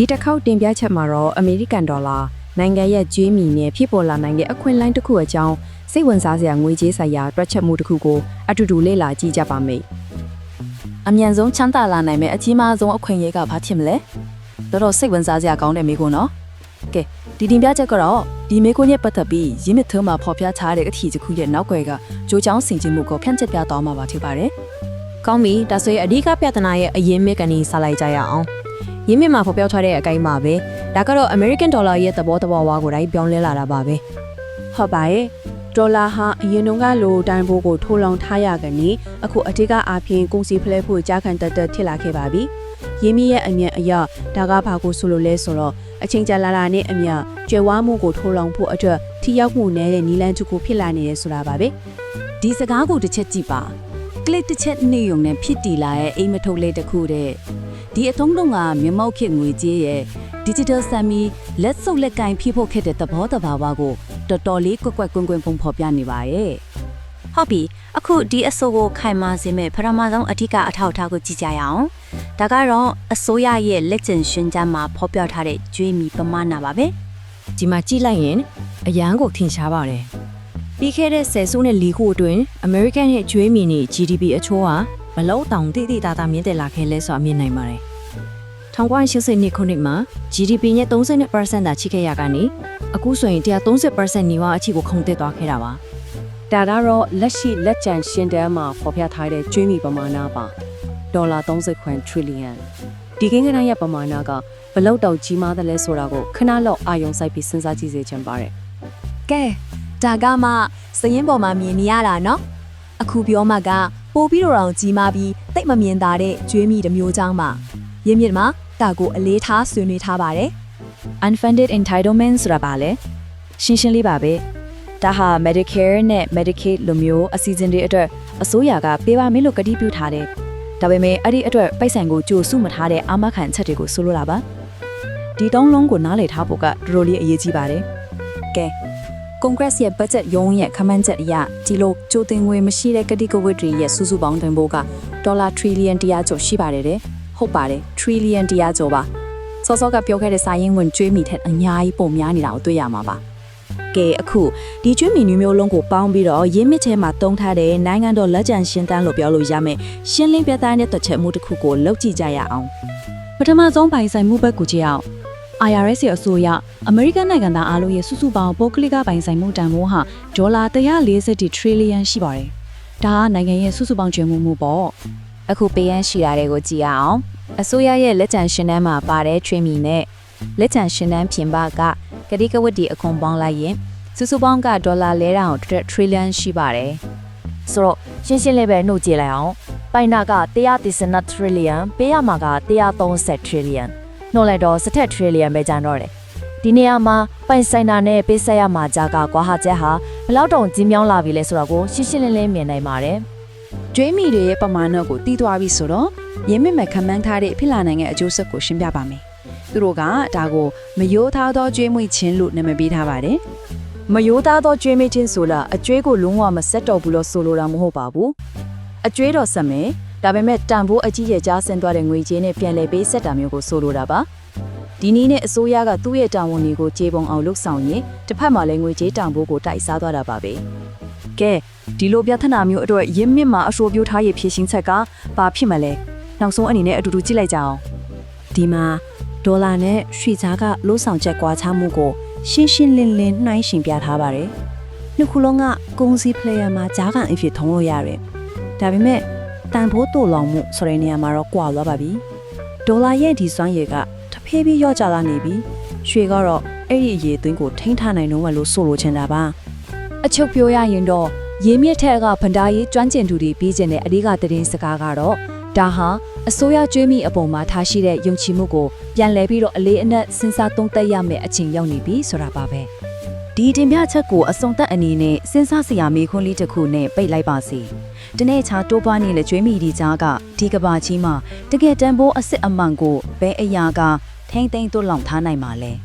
ဒီတစ်ခေါက်တင်ပြချက်မှာတော့အမေရိကန်ဒေါ်လာနိုင်ငံရဲ့ကျွေးမီနဲ့ဖြစ်ပေါ်လာနိုင်တဲ့အခွင့်အလမ်းတစ်ခုအကြောင်းစိတ်ဝင်စားစရာငွေကြေးဆိုင်ရာတွက်ချက်မှုတစ်ခုကိုအတူတူလေ့လာကြည့်ကြပါမယ်အမြန်ဆုံးချမ်းသာလာနိုင်မယ့်အကြီးမားဆုံးအခွင့်အရေးကဘာဖြစ်မလဲတော်တော်စိတ်ဝင်စားစရာကောင်းတဲ့မိကုန်းနော်ကဲဒီတင်ပြချက်ကတော့ဒီမိကုန်းရဲ့ပတ်သက်ပြီးရင်းမြစ်ထုံးမှာဖော်ပြထားတဲ့အထည်တစ်ခုရဲ့နောက်ွယ်ကကြိုးချောင်းဆင်ခြင်မှုကိုဖြန့်ကျက်ပြသွားမှာပါဖြစ်ပါတယ်။ကောင်းပြီဒါဆိုရင်အဓိကပြဿနာရဲ့အရင်းမြစ်ကနေစလိုက်ကြရအောင်။ ရင်းမြစ်မှာဖော်ပြထားတဲ့အကိုင်းပါပဲ။ဒါကတော့ American Dollar ရဲ့သဘောတဘာဝကိုတိုင်းပြောင်းလဲလာတာပါပဲဟုတ်ပါရဲ့ဒေါ်လာဟာအရင်တုန်းကလိုတိုင်းဘိုးကိုထိုးလောင်ထားရကနေအခုအထက်ကအားဖြင့်ကုန်စည်ဖလဲဖို့ကြားခံတက်တက်ဖြစ်လာခဲ့ပါပြီ။ရင်းမြစ်ရဲ့အမြတ်အရဒါကဘာကိုဆိုလို့လဲဆိုတော့အချိန်ကြာလာလာနဲ့အမြတ်ကျွဲဝါမှုကိုထိုးလောင်ဖို့အတွက်ထိရောက်မှုနည်းတဲ့နီလန်းချုပ်ကိုဖြစ်လာနေတယ်ဆိုတာပါပဲဒီစကားကိုတစ်ချက်ကြည့်ပါကလစ်တစ်ချက်နေုံနဲ့ဖြစ်တည်လာရဲ့အိမ်မထုတ်လေးတစ်ခုတဲ့ ဒီအထုံးတုံးကမြမောက်ခေတ်ငွေကြေးရဲ့ digital ဆမ်မီလက်စုပ်လက်ကင်ဖြစ်ဖို့ခက်တဲ့သဘောတဘာဝကိုတော်တော်လေးကွက်ကွက်ကွင်းကွင်းပုံဖော်ပြနေပါရဲ့။ဟုတ်ပြီ။အခုဒီအဆိုးကိုခိုင်မာစေမဲ့ပထမဆုံးအထက်ကအထောက်အထားကိုကြည့်ကြရအောင်။ဒါကတော့အစိုးရရဲ့လက်ကျန်ရှင်ကြမ်းမှာဖော်ပြထားတဲ့ကျွေးမီပမာဏပါပဲ။ဒီမှာကြည့်လိုက်ရင်အရန်ကိုထင်ရှားပါတယ်။ပြီးခဲ့တဲ့ဆယ်စုနှစ်လီခုအတွင်း American ရဲ့ကျွေးမီနေ GDP အချိုးဟာ ဘလောက်တောင်တိတိတသားမြင့်တက်လာခဲ့လဲဆိုတာမြင်နိုင်ပါတယ်။1980ခုနှစ်မှာ GDP ရဲ့30%သာချိခဲ့ရကနေအခုဆိုရင်130%နီးပါးအထိကိုခုန်တက်သွားခဲ့တာပါဒါကတော့လက်ရှိလက်ကျန်ရှင်တန်းမှာဖော်ပြထားတဲ့ကျွေးမီပမာဏပါဒေါ်လာ30ခွန် trillion ဒီကိန်းဂဏန်းရဲ့ပမာဏကဘလောက်တောင်ကြီးမားသလဲဆိုတာကိုခဏလောက်အာရုံစိုက်ပြီးစဉ်းစားကြည့်စေချင်ပါတယ်ကဲဒါကမှစရင်ပေါ်မှာမြင်နေရတာနော်အခုပြောမှက ပို့ပြီးတော့အောင်ကြီးမားပြီးတိတ်မမြင်သာတဲ့ကျွေးမိတစ်မျိုးချောင်းမှာရင်းမြစ်မှာတာကိုအလေးထားဆွေးနွေးထားပါတယ် unfunded entitlement ဆိုတာပါလေရှင်းရှင်းလေးပါပဲဒါဟာ Medicare နဲ့ Medicaid လိုမျိုးအစီအစဉ်တွေအတွက်အစိုးရကပေးပါမယ်လို့ကတိပြုထားတယ်ဒါပေမဲ့အဲ့ဒီအတွက်ပိုက်ဆံကိုကြိုစုမထားတဲ့အာမခံချက်တွေကိုဆိုလိုတာပါဒီတုံးလုံးကိုနားလည်ထားဖို့ကတော်တော်လေးအရေးကြီးပါတယ်ကဲ Congress ရဲ့ budget ရုံးရဲ့ခန့်မှန်းချက်အရဒီလိုကြိုတင်ငွေမရှိတဲ့ကတိကဝတ်တွေရဲ့စုစုပေါင်းတင်ဖို့ကဒေါ်လာ trillion တရားကျော်ရှိပါတယ်တဲ့ဟုတ်ပါတယ် trillion တရားကျော်ပါစောစောကပြောခဲ့တဲ့စာရင်းဝင်ကျွေးမိထက်အများကြီးပုံများနေတာကိုတွေ့ရမှာပါကဲအခုဒီကျွေးမိမျိုးမျိုးလုံးကိုပေါင်းပြီးတော့ရင်းမြစ်ထဲမှာတုံးထားတဲ့နိုင်ငံတော်လက်ကျန်ရှင်းတန်းလို့ပြောလို့ရမယ်ရှင်းလင်းပြသတဲ့တွက်ချက်မှုတစ်ခုကိုလောက်ကြည့်ကြရအောင်ပထမဆုံးပိုင်ဆိုင်မှုဘက်ကိုကြည့်အောင် IRS ရဲ့အဆိုအရအမေရိကန်နိုင်ငံသားအားလုံးရဲ့စုစုပေါင်းပုဂ္ဂလိကပိုင်ဆိုင်မှုတန်ဖိုးဟာဒေါ်လာ140 trillion ရှိပါတယ်။ဒါကနိုင်ငံရဲ့စုစုပေါင်းကျွေးမှုမှုပေါ့အခုပေးရန်ရှိတာတွေကိုကြည့်ရအောင်။အစိုးရရဲ့လက်ကျန်ရှင်တန်းမှာပါတဲ့ကျွေးမီနဲ့လက်ကျန်ရှင်တန်းပြင်ပကကတိကဝတ်တီအခွန်ပေါင်းလိုက်ရင်စုစုပေါင်းကဒေါ်လာ၄တောင် trillion ရှိပါတယ်။ဆိုတော့ရှင်းရှင်းလေးပဲနှုတ်ကြည့်လိုက်အောင်။ပိုင်နာက132 trillion ပေးရမှာက130 trillion နှုတ်လိုက်တော့တစ်ထက် trillion ပဲကျန်တော့တယ်။ဒီနေရာမှာပိုင်ဆိုင်တာနဲ့ပေးဆက်ရမှာကြားကကွာဟာချက်ဟာဘယ်လောက်တောင်ကြီးမြောင်းလာပြီလဲဆိုတော့ကိုရှင်းရှင်းလင်းလင်းမြင်နိုင်ပါတယ်။ကျွေးမီတွေရဲ့ပမာဏကိုတီးသွားပြီဆိုတော့ရင်းမြစ်မဲ့ခံမှန်းထားတဲ့ဖြစ်လာနိုင်တဲ့အကျိုးဆက်ကိုရှင်းပြပါမယ်။သူတို့ကဒါကိုမယိုးသားသောကျွေးမွေးခြင်းလို့နာမည်ပေးထားပါတယ်မယိုးသားသောကျွေးမချင်းဆိုလာအကျွေးကိုလုံးဝမဆက်တော့ဘူးလို့ဆိုလိုတာမဟုတ်ပါဘူးအကျွေးတော့ဆက်မယ် ဒါပေမဲ့တန်ဖိုးအကြီးကျယ်ကြားဆင်းသွားတဲ့ငွေကြေးနဲ့ပြန်လည်ပေးဆက်တာမျိုးကိုဆိုလိုတာပါဒီနည်းနဲ့အစိုးရကသူ့ရဲ့တာဝန်တွေကိုကြေပုံအောင်လုပ်ဆောင်ရင်တစ်ဖက်မှာလည်းငွေကြေးတန်ဖိုးကိုတိုက်စားသွားတာပါပဲကဲဒီလိုပြဿနာမျိုးအတွက်ရင်းမြစ်မှာအဆိုးပြိုးထားရဖြည့်ရှင်းချက်ကဘာဖြစ်မလဲနောက်ဆုံးအနေနဲ့အတူတူကြည့်လိုက်ကြအောင်ဒီမှာဒေါ်လာနဲ့ရွှေသားကလို့ဆောင်ချက်ကွာခြားမှုကိုရှင်းရှင်းလင်းလင်းနှိုင်းရှင်ပြထားပါတယ်။နှစ်ခုလုံးကကုန်စည် player မှာဂျားကန်အဖြစ်ထုံးလို့ရတယ်။ဒါပေမဲ့ တန်ဖိုးတိုးလောင်မှုဆိုတဲ့နေရာမှာတော့ကွာသွားပါပြီ။ဒေါ်လာရဲ့ဒီစွမ်းရည်ကတဖြည်းဖြည်းလျော့ကျလာနေပြီ။ရွှေကတော့အဲ့ဒီအရေးသွင်းကိုထိန်းထားနိုင်တော့မလို့ဆိုလိုချင်တာပါအချုပ်ပြောရရင်တော့ရင်းမြစ်ထက်ကဗန္ဒာရေးကျွမ်းကျင်သူတွေပြီးကျင်တဲ့အဓိကသတင်းစကားကတော့ဒါဟာအစိုးရကျွေးမိအပေါ်မှာထားရှိတဲ့ယုံကြည်မှုကိုပြန်လည်ပြီးတော့အလေးအနက်စဉ်းစားသုံးသပ်ရမယ့်အချိန်ရောက်နေပြီဆိုတာပါပဲ။ ဒီတင်ပြချက်ကိုအဆုံးသတ်အနေနဲ့စဉ်းစားစရာမေးခွန်းလေးတစ်ခုနဲ့ပိတ်လိုက်ပါစီ။တနေ့ချာတိုးပွားနေလက်ကျွေးမိဒီကြားကဒီကဘာကြီးမှာတကယ်တန်ဖိုးအစ်စ်အမှန်ကိုဘဲအရာကထိမ့်သိမ့်တို့လောင်ထားနိုင်မှာလဲ။